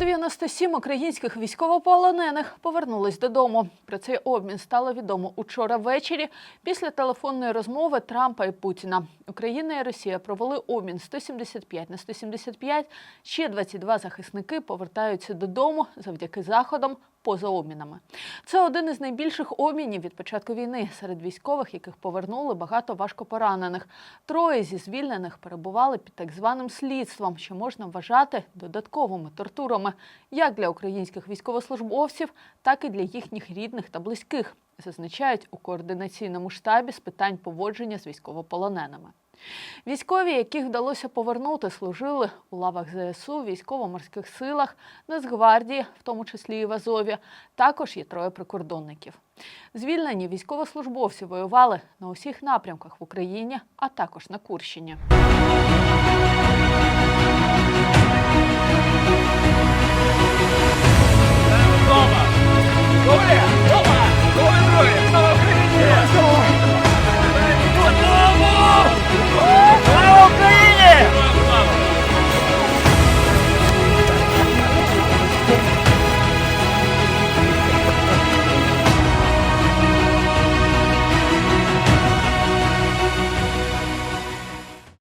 97 українських військовополонених повернулись додому. Про цей обмін стало відомо учора ввечері після телефонної розмови Трампа і Путіна. Україна і Росія провели обмін 175 на 175. Ще 22 захисники повертаються додому завдяки заходам поза обмінами. Це один із найбільших обмінів від початку війни серед військових, яких повернули багато важкопоранених. Троє зі звільнених перебували під так званим слідством, що можна вважати додатковими тортурами як для українських військовослужбовців, так і для їхніх рідних та близьких, зазначають у координаційному штабі з питань поводження з військовополоненими. Військові, яких вдалося повернути, служили у лавах ЗСУ, військово-морських силах, Нацгвардії, в тому числі і в Азові. Також є троє прикордонників. Звільнені військовослужбовці воювали на усіх напрямках в Україні, а також на Курщині.